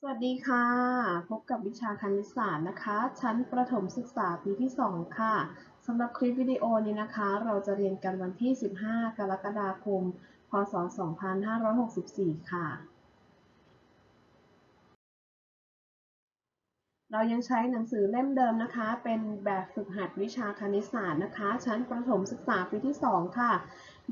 สวัสดีค่ะ พบกับวิชาคณิตศาสตร์นะคะ ชั้นประถมศึกษาปีที่ 2 ค่ะสำหรับคลิปวิดีโอนี้นะคะ เราจะเรียนกันวันที่ 15 กรกฎาคม พศ 2564 ค่ะ เรายังใช้หนังสือเล่มเดิมนะคะ เป็นแบบฝึกหัดวิชาคณิตศาสตร์นะคะ ชั้นประถมศึกษาปีที่ 2 ค่ะ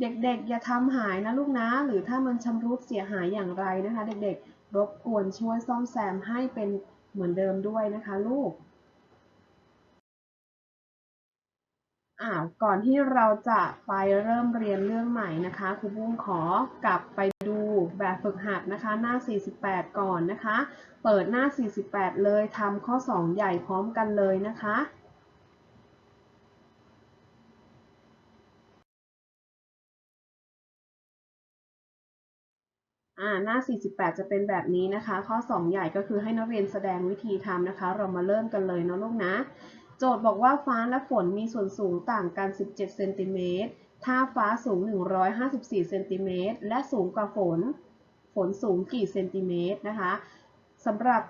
เด็กๆ อย่าทำหายนะลูกนะ หรือถ้ามันชำรุดเสียหายอย่างไรนะคะ เด็กๆ รบกวนช่วยซ่อมแซมให้เป็นเหมือนเดิมด้วยนะคะลูกอ่าก่อนที่เราจะไปเริ่มเรียนเรื่องใหม่นะคะครูบุ้งขอกลับไปดูแบบฝึกหัดนะคะ หน้า 48 ก่อนนะคะ เปิดหน้า 48 เลยทำข้อ 2 ใหญ่พร้อมกันเลยนะคะ อ่าหน้า 48 จะเป็นแบบนี้นะคะ ข้อ 2 ใหญ่ก็คือให้นักเรียนแสดงวิธีทำนะคะ เรามาเริ่มกันเลยเนาะลูกนะ โจทย์บอกว่าฟ้าและฝนมีส่วนสูงต่างกัน 17 เซนติเมตร ถ้าฟ้าสูง 154 เซนติเมตร และสูงกว่าฝน ฝนสูงกี่เซนติเมตรนะคะสำหรับ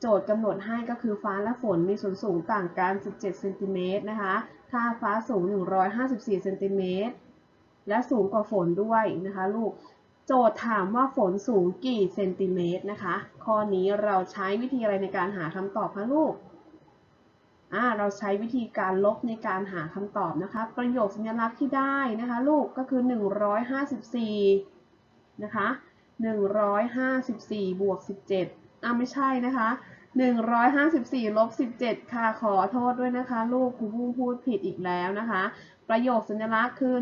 โจทย์กำหนดให้ก็คือฟ้าและฝนมีส่วนสูงต่างกัน 17 เซนติเมตรนะคะ ถ้าฟ้าสูง 154 เซนติเมตร และสูงกว่าฝนด้วยนะคะลูก โจทย์ถามว่าฝนสูงกี่เซนติเมตรนะคะ ข้อนี้เราใช้วิธีอะไรในการหาคำตอบคะลูกอ่าเราใช้วิธีการลบในการหาคำตอบนะคะ ประโยคสัญลักษณ์ที่ได้นะคะ ลูกก็คือ 154 นะคะ 154 บวก 17อ่าไม่ใช่นะคะ 154ลบ17 ค่ะขอโทษด้วยนะคะ ลูกครูพุ่งพูดผิดอีกแล้วนะคะ ประโยคสัญลักษณ์คือ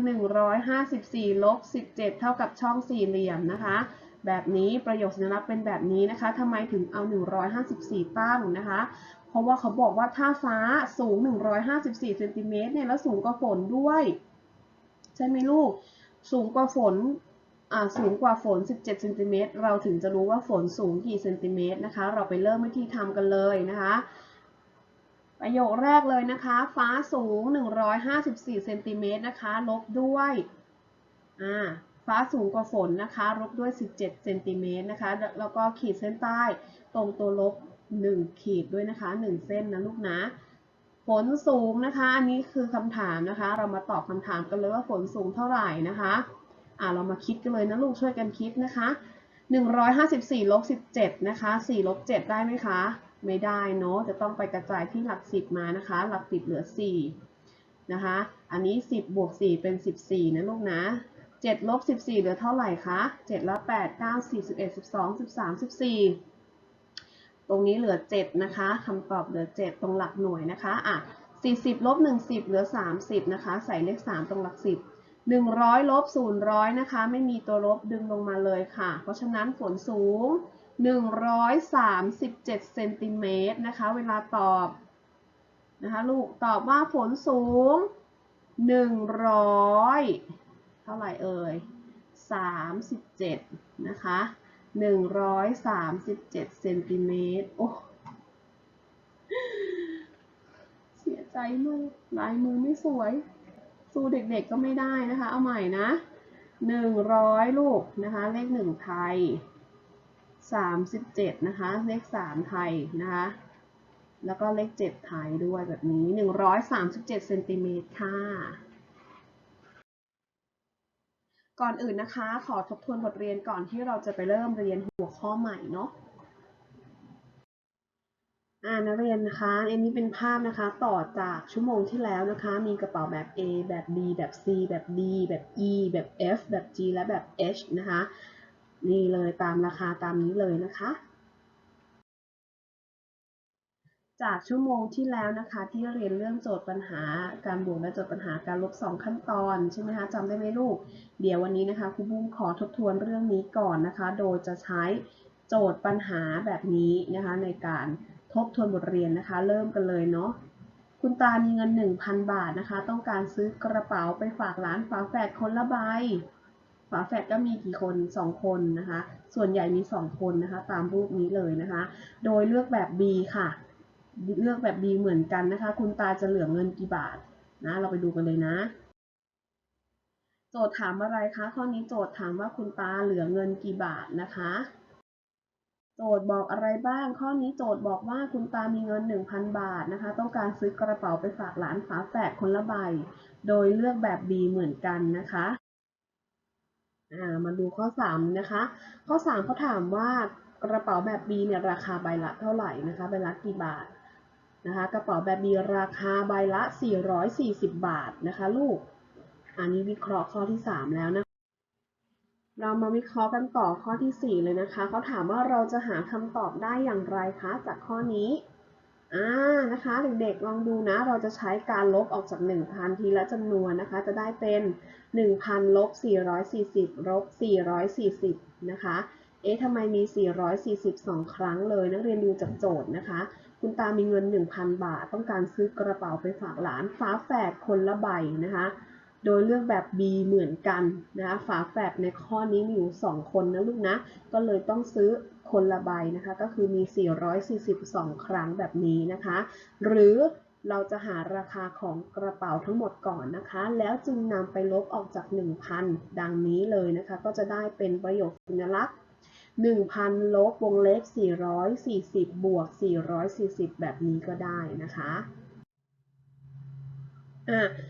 154ลบ17 เท่ากับช่องสี่เหลี่ยมนะคะ แบบนี้ประโยคสัญลักษณ์เป็นแบบนี้นะคะทำไมถึงเอา 154 ตั้งนะคะ เพราะว่าเขาบอกว่าถ้าฟ้าสูง 154เซนติเมตรเนี่ยแล้วสูงกว่าฝนด้วย ใช่ไหมลูก สูงกว่าฝนอ่าสูงกว่าฝน 17 เซนติเมตร เราถึงจะรู้ว่าฝนสูงกี่เซนติเมตรนะคะ เราไปเริ่มวิธีทำกันเลยนะคะ ประโยคแรกเลยนะคะ ฟ้าสูง 154เซนติเมตรนะคะ ลบด้วยอ่าฟ้าสูงกว่าฝนนะคะ ลบด้วย 17เซนติเมตรนะคะ แล้วก็ขีดเส้นใต้ตรงตัวลบ 1 ขีดด้วยนะคะ 1 เส้นนะลูกนะ ฝนสูงนะคะ อันนี้คือคำถามนะคะ เรามาตอบคำถามกันเลยว่าฝนสูงเท่าไหร่นะคะ อ่าเรามาคิดกันเลยนะลูกช่วยกันคิดนะคะ 154ลบ17นะคะ4ลบ7ได้ไหมคะ ไม่ได้เนาะจะต้องไปกระจายที่หลัก10มานะคะ หลัก10เหลือ4นะคะ อันนี้ 10บวก4เป็น 14 นะลูกนะ7ลบ14 เหลือเท่าไหร่คะ7แล้ว8 9 4 11 12 13 14 ตรงนี้เหลือ 7 นะคะคำตอบเหลือ 7 ตรงหลักหน่วยนะคะอะ40ลบ10 เหลือ 30 นะคะ ใส่เลข 3 ตรงหลัก 10 100ลบ000นะคะ ไม่มีตัวลบดึงลงมาเลยค่ะ เพราะฉะนั้นฝนสูง 137เซนติเมตรนะคะเวลาตอบนะคะลูกตอบว่าฝนสูง 100 เท่าไหร่เอ่ย 37 นะคะ 137เซนติเมตรโอ้เสียใจมากลายมือไม่สวย สู้เด็กๆก็ไม่ได้นะคะ เอาใหม่นะ 100 ลูกนะคะ เลข1ไทย 37 นะคะ เลข 3 ไทยนะคะ แล้วก็เลข 7 ไทยด้วยแบบนี้ 137เซนติเมตรค่ะ ก่อนอื่นนะคะ ขอทบทวนบทเรียนก่อนที่เราจะไปเริ่มเรียนหัวข้อใหม่เนาะอ่านักเรียนนะคะอันนี้เป็นภาพนะคะต่อจากชั่วโมงที่แล้วนะคะ มีกระเป๋าแบบ A แบบ B แบบ C แบบ D แบบ E แบบ F แบบ G และแบบ H นะคะ นี่เลยตามราคาตามนี้เลยนะคะ จากชั่วโมงที่แล้วนะคะที่เรียนเรื่องโจทย์ปัญหาการบวกและโจทย์ปัญหาการลบสองขั้นตอนใช่ไหมคะจำได้ไหมลูก เดี๋ยววันนี้นะคะครูบุ้มขอทบทวนเรื่องนี้ก่อนนะคะ โดยจะใช้โจทย์ปัญหาแบบนี้นะคะในการทบทวนบทเรียนนะคะ เริ่มกันเลยเนาะคุณตามีเงิน 1,000 บาทนะคะ ต้องการซื้อกระเป๋าไปฝากร้านฝาแฝดคนละใบ ฝาแฝดก็มีกี่คน 2 คนนะคะ ส่วนใหญ่มี 2 คนนะคะ ตามรูปนี้เลยนะคะ โดยเลือกแบบ B ค่ะ เลือกแบบ B เหมือนกันนะคะ คุณตาจะเหลือเงินกี่บาทนะ เราไปดูกันเลยนะ โจทย์ถามอะไรคะ ข้อนี้โจทย์ถามว่าคุณตาเหลือเงินกี่บาทนะคะ โจทย์บอกอะไรบ้าง ข้อนี้โจทย์บอกว่าคุณตามีเงิน 1,000 บาทนะคะ ต้องการซื้อกระเป๋าไปฝากหลานฝาแฝดคนละใบ โดยเลือกแบบ B เหมือนกันนะคะ มาดูข้อ 3 นะคะ ข้อ 3เขาถามว่ากระเป๋าแบบ B เนี่ยราคาใบละเท่าไหร่นะคะใบละกี่บาทนะคะกระเป๋าแบบ B ราคาใบละ 440 บาทนะคะลูก อันนี้วิเคราะห์ข้อที่ 3 แล้วนะคะเรามาวิเคราะห์กันต่อข้อทีสี่ 4 เลยนะคะเขาถามว่าเราจะหาคำตอบได้อย่างไรคะจากข้อนี้ อ่านะคะเด็กๆลองดูนะ เราจะใช้การลบออกจาก 1,000 ทีละจำนวนนะคะ จะได้เป็น 1,000ลบ440ลบ440 นะคะ เอ๊ะทำไมมี 442ครั้งเลย นักเรียนดูจากโจทย์นะคะ คุณตามีเงิน 1,000 บาท ต้องการซื้อกระเป๋าไปฝากหลานฟ้าแฝดคนละใบนะคะ โดยเลือกแบบ B เหมือนกันนะคะฝาแฝดในข้อนี้มีอยู่ 2 คนนะลูกนะ ก็เลยต้องซื้อ คนละใบนะคะ ก็คือมี 442 ครั้งแบบนี้นะคะ หรือเราจะหาราคาของกระเป๋าทั้งหมดก่อนนะคะ แล้วจึงนำไปลบออกจาก 1,000 ดังนี้เลยนะคะ ก็จะได้เป็นประโยคสัญลักษณ์1,000 ลบวงเล็บ 440 บวก 440 แบบนี้ก็ได้นะคะ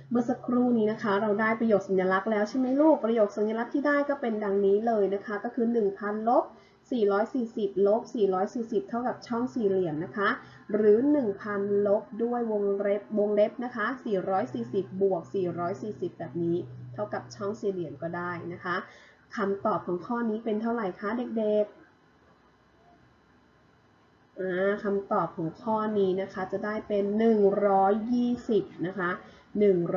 เมื่อสักครู่นี้นะคะ เราได้ประโยคสัญลักษณ์แล้วใช่ไหมลูกประโยคสัญลักษณ์ที่ได้ก็เป็นดังนี้เลยนะคะ ก็คือ 1,000 ลบ 440 ลบ 440 เท่ากับช่องสี่เหลี่ยมนะคะ หรือ 1,000 ลบด้วยวงเล็บวงเล็บนะคะ 440 บวก 440 แบบนี้ เท่ากับช่องสี่เหลี่ยมก็ได้นะคะคำตอบของข้อนี้เป็นเท่าไหร่คะเด็กๆคำตอบของข้อนี้นะคะจะได้เป็น 120 นะคะ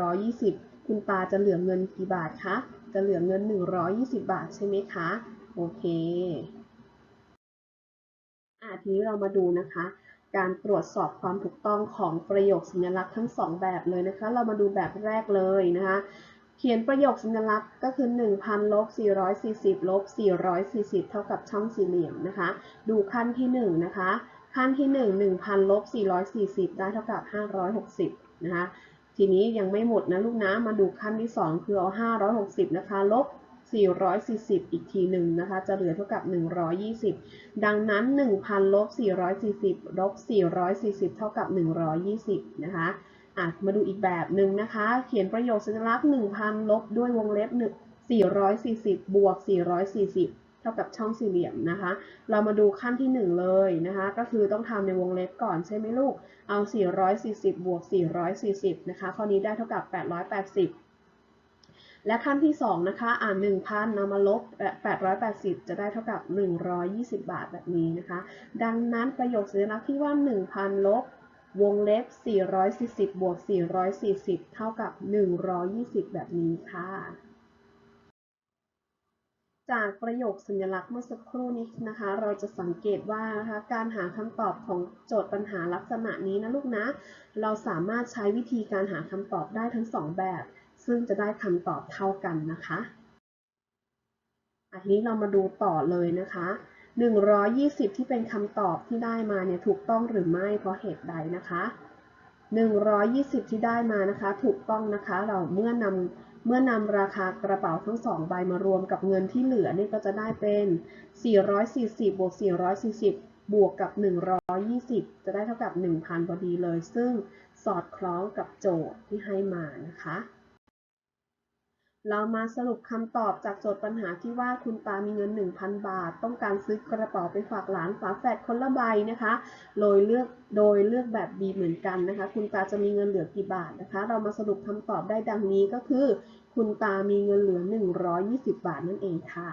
120 คุณตาจะเหลือเงินกี่บาทคะ จะเหลือเงิน 120 บาทใช่ไหมคะ โอเค ทีนี้เรามาดูนะคะ การตรวจสอบความถูกต้องของประโยคสัญลักษณ์ทั้งสองแบบเลยนะคะ เรามาดูแบบแรกเลยนะคะ เขียนประโยคสัญลักษณ์ก็คือ 1,000ลบ440ลบ440 เท่ากับช่องสี่เหลี่ยมนะคะ ดูขั้นที่ 1 นะคะ ขั้นที่ 1 1,000ลบ440 ได้เท่ากับ 560 นะคะ ทีนี้ยังไม่หมดนะลูกนะ มาดูขั้นที่ 2 คือเอา 560 นะคะ ลบ 440 อีกทีหนึ่งนะคะ จะเหลือเท่ากับ 120 ดังนั้น 1,000ลบ440ลบ440 เท่ากับ 120 นะคะอะมาดูอีกแบบหนึ่งนะคะ เขียนประโยคสัญลักษณ์ 1,000 ลบด้วยวงเล็บ 440 บวก 440 เท่ากับช่องสี่เหลี่ยมนะคะ เรามาดูขั้นที่ 1 เลยนะคะ ก็คือต้องทำในวงเล็บก่อนใช่ไหมลูก เอา 440 บวก 440 นะคะ ข้อนี้ได้เท่ากับ 880 และขั้นที่ 2 นะคะ อ่าน1,000นำมาลบ 880 จะได้เท่ากับ 120 บาทแบบนี้นะคะ ดังนั้นประโยคสัญลักษณ์ที่ว่า 1,000 ลบ วงเล็บ 440 บวก 440 เท่ากับ 120 แบบนี้ค่ะ จากประโยคสัญลักษณ์เมื่อสักครู่นี้นะคะ เราจะสังเกตว่านะคะการหาคำตอบของโจทย์ปัญหาลักษณะนี้นะลูกนะ เราสามารถใช้วิธีการหาคำตอบได้ทั้งสองแบบ ซึ่งจะได้คำตอบเท่ากันนะคะอันนี้เรามาดูต่อเลยนะคะ 120 ที่เป็นคำตอบที่ได้มาเนี่ยถูกต้องหรือไม่เพราะเหตุใดนะคะ 120 ที่ได้มานะคะ ถูกต้องนะคะ เราเมื่อนำเมื่อนำราคากระเป๋าทั้งสองใบมารวมกับเงินที่เหลือเนี่ยก็จะได้เป็น 440 บวก 440 บวกกับ 120 จะได้เท่ากับ 1,000 พอดีเลย ซึ่งสอดคล้องกับโจทย์ที่ให้มานะคะ เรามาสรุปคำตอบจากโจทย์ปัญหาที่ว่าคุณตามีเงิน 1,000 บาท ต้องการซื้อกระเป๋าไปฝากหลานฝาแฝดคนละใบนะคะ โดยเลือกโดยเลือกแบบ B เหมือนกันนะคะ คุณตาจะมีเงินเหลือกี่บาทนะคะ เรามาสรุปคำตอบได้ดังนี้ก็คือ คุณตามีเงินเหลือ 120 บาทนั่นเองค่ะ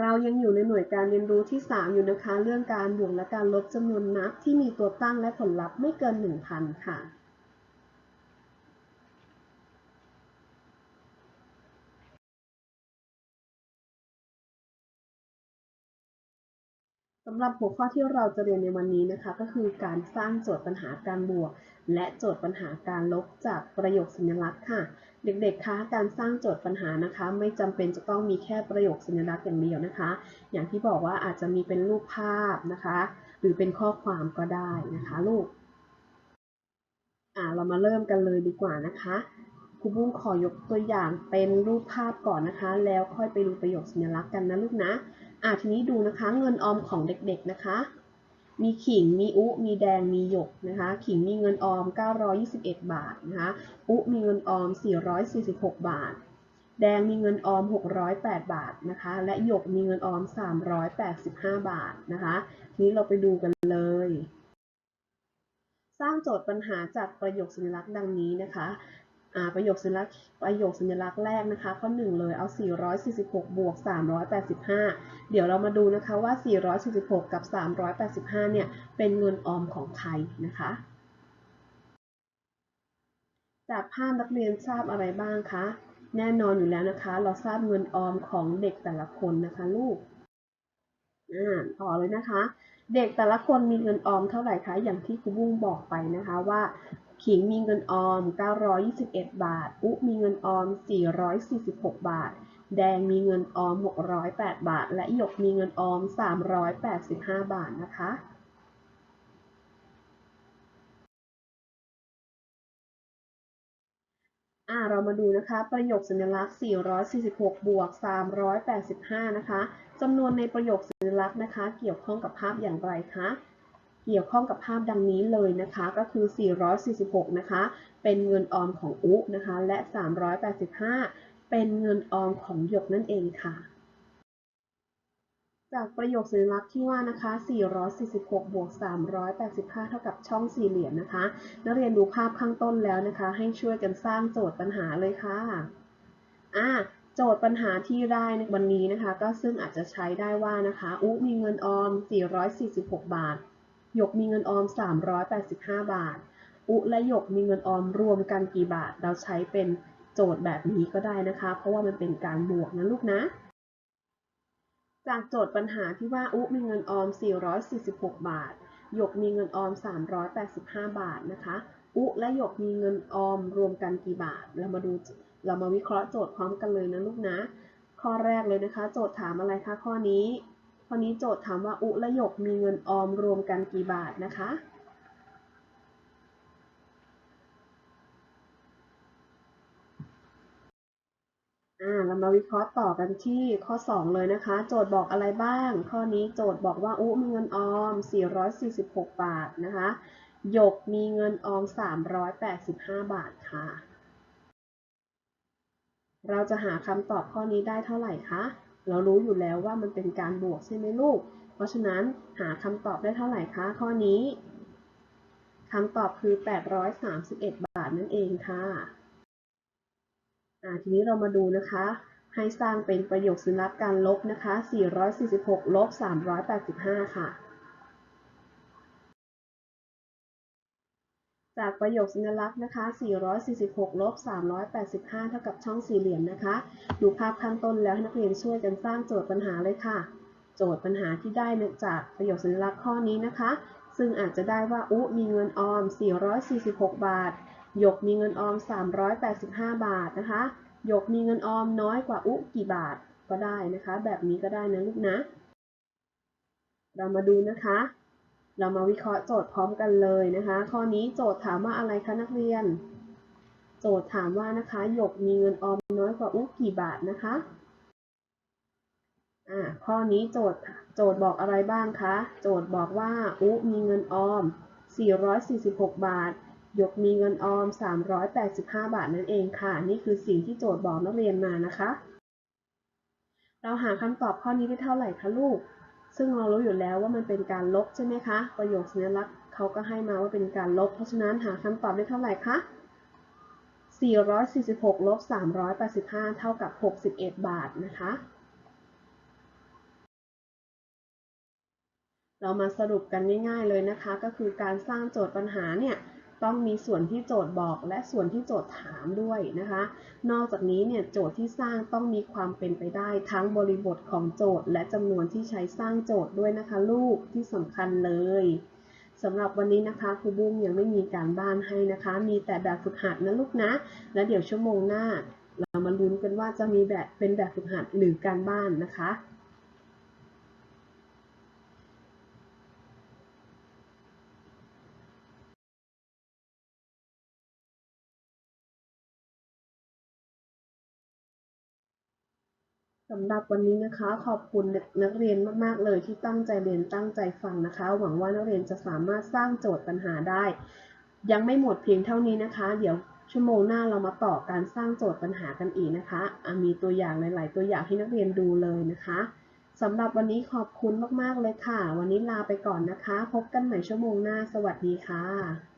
เรายังอยู่ในหน่วยการเรียนรู้ที่ 3 อยู่นะคะ เรื่องการบวกและการลบจำนวนนับที่มีตัวตั้งและผลลัพธ์ไม่เกิน 1,000 ค่ะ สำหรับหัวข้อที่เราจะเรียนในวันนี้นะคะ ก็คือการสร้างโจทย์ปัญหาการบวก และโจทย์ปัญหาการลบจากประโยคสัญลักษณ์ค่ะ เด็กๆคะการสร้างโจทย์ปัญหานะคะ ไม่จำเป็นจะต้องมีแค่ประโยคสัญลักษณ์อย่างเดียวนะคะ อย่างที่บอกว่าอาจจะมีเป็นรูปภาพนะคะ หรือเป็นข้อความก็ได้นะคะลูกอ่าเรามาเริ่มกันเลยดีกว่านะคะครูบุ้งขอยกตัวอย่างเป็นรูปภาพก่อนนะคะ แล้วค่อยไปดูประโยคสัญลักษณ์กันนะลูกนะ อะทีนี้ดูนะคะเงินออมของเด็กๆนะคะ มีขิง มีอุ มีแดง มีหยกนะคะ ขิงมีเงินออม 921 บาทนะคะ อุมีเงินออม 446 บาท แดงมีเงินออม 608 บาทนะคะ และหยกมีเงินออม 385 บาทนะคะ ทีนี้เราไปดูกันเลย สร้างโจทย์ปัญหาจากประโยคสัญลักษณ์ดังนี้นะคะ ประโยคสัญลักษณ์ประโยคสัญลักษณ์แรกนะคะ ข้อ 1 เลยเอา 446 บวก 385 เดี๋ยวเรามาดูนะคะว่า 446 กับ 385 เนี่ย เป็นเงินออมของใครนะคะ จากภาพนักเรียนทราบอะไรบ้างคะ แน่นอนอยู่แล้วนะคะ เราทราบเงินออมของเด็กแต่ละคนนะคะลูกอ่าต่อเลยนะคะ เด็กแต่ละคนมีเงินออมเท่าไหร่คะ อย่างที่ครูบุ้งบอกไปนะคะว่า ขิงมีเงินออม 921 บาท อุมีเงินออม 446 บาท แดงมีเงินออม 608 บาท และหยกมีเงินออม 385 บาทนะคะอ่าเรามาดูนะคะ ประโยคสัญลักษณ์ 446 บวก 385 นะคะจำนวนในประโยคสัญลักษณ์นะคะ เกี่ยวข้องกับภาพอย่างไรคะ เกี่ยวข้องกับภาพดังนี้เลยนะคะ ก็คือ 446 นะคะ เป็นเงินออมของอุนะคะ และ 385 เป็นเงินออมของหยกนั่นเองค่ะ จากประโยคสัญลักษณ์ที่ว่านะคะ 446 บวก 385 เท่ากับช่องสี่เหลี่ยมนะคะ นักเรียนดูภาพข้างต้นแล้วนะคะ ให้ช่วยกันสร้างโจทย์ปัญหาเลยค่ะ อ่าโจทย์ปัญหาที่ได้ในวันนี้นะคะ ก็ซึ่งอาจจะใช้ได้ว่านะคะ อุมีเงินออม 446 บาท หยกมีเงินออม 385 บาท อุและหยกมีเงินออมรวมกันกี่บาท เราใช้เป็นโจทย์แบบนี้ก็ได้นะคะ เพราะว่ามันเป็นการบวกนะลูกนะ จากโจทย์ปัญหาที่ว่าอุมีเงินออม 446 บาท หยกมีเงินออม 385 บาทนะคะ อุและหยกมีเงินออมรวมกันกี่บาท เรามาดู เรามาวิเคราะห์โจทย์พร้อมกันเลยนะลูกนะ ข้อแรกเลยนะคะ โจทย์ถามอะไรคะข้อนี้ ข้อนี้โจทย์ถามว่าอุและหยกมีเงินออมรวมกันกี่บาทนะคะอ่าเรามาวิเคราะห์ต่อกันที่ข้อ 2 เลยนะคะ โจทย์บอกอะไรบ้าง ข้อนี้โจทย์บอกว่าอุมีเงินออม 446 บาทนะคะหยกมีเงินออม 385 บาทค่ะ เราจะหาคำตอบข้อนี้ได้เท่าไหร่คะ เรารู้อยู่แล้วว่ามันเป็นการบวกใช่ไหมลูก เพราะฉะนั้นหาคำตอบได้เท่าไหร่คะข้อนี้คำตอบคือ 831 บาทนั่นเองค่ะทีนี้เรามาดูนะคะ ให้สร้างเป็นประโยคสัญลับการลบนะคะ 446 ลบ 385 ค่ะ จากประโยคสัญลักษณ์นะคะ 446 ลบ 385 เท่ากับช่องสี่เหลี่ยมนะคะ ดูภาพข้างต้นแล้วให้นักเรียนช่วยกันสร้างโจทย์ปัญหาเลยค่ะ โจทย์ปัญหาที่ได้จากประโยคสัญลักษณ์ข้อนี้นะคะ ซึ่งอาจจะได้ว่า อุ มีเงินออม 446 บาท หยกมีเงินออม 385 บาทนะคะ หยกมีเงินออมน้อยกว่าอุกี่บาทก็ได้นะคะ แบบนี้ก็ได้นะลูกนะ เรามาดูนะคะ เรามาวิเคราะห์โจทย์พร้อมกันเลยนะคะ ข้อนี้โจทย์ถามว่าอะไรคะนักเรียน โจทย์ถามว่านะคะหยกมีเงินออมน้อยกว่าอุกี่บาทนะคะอ่าข้อนี้โจทย์โจทย์บอกอะไรบ้างคะ โจทย์บอกว่าอุมีเงินออม 446 บาท หยกมีเงินออม 385 บาทนั่นเองค่ะ นี่คือสิ่งที่โจทย์บอกนักเรียนมานะคะ เราหาคำตอบข้อนี้ได้เท่าไหร่คะลูก ซึ่งเรารู้อยู่แล้วว่ามันเป็นการลบใช่ไหมคะ ประโยคสัญลักษณ์เขาก็ให้มาว่าเป็นการลบ เพราะฉะนั้นหาคำตอบได้เท่าไหร่คะ 446 ลบ 385 เท่ากับ 61 บาทนะคะ เรามาสรุปกันง่ายๆเลยนะคะ ก็คือการสร้างโจทย์ปัญหาเนี่ย ต้องมีส่วนที่โจทย์บอกและส่วนที่โจทย์ถามด้วยนะคะ นอกจากนี้เนี่ยโจทย์ที่สร้างต้องมีความเป็นไปได้ทั้งบริบทของโจทย์ และจำนวนที่ใช้สร้างโจทย์ด้วยนะคะลูกที่สำคัญเลยสำหรับวันนี้นะคะครูบุ้มยังไม่มีการบ้านให้นะคะ มีแต่แบบฝึกหัดนะลูกนะ และเดี๋ยวชั่วโมงหน้า เรามาลุ้นกันว่าจะมีแบบเป็นแบบฝึกหัดหรือการบ้านนะคะ สำหรับวันนี้นะคะ ขอบคุณนักเรียนมากๆเลยที่ตั้งใจเรียนตั้งใจฟังนะคะ หวังว่านักเรียนจะสามารถสร้างโจทย์ปัญหาได้ ยังไม่หมดเพียงเท่านี้นะคะ เดี๋ยวชั่วโมงหน้าเรามาต่อการสร้างโจทย์ปัญหากันอีกนะคะมีตัวอย่างหลาย ๆ ตัวอย่างให้นักเรียนดูเลยนะคะสำหรับวันนี้ขอบคุณมากๆเลยค่ะ วันนี้ลาไปก่อนนะคะ พบกันใหม่ชั่วโมงหน้า สวัสดีค่ะ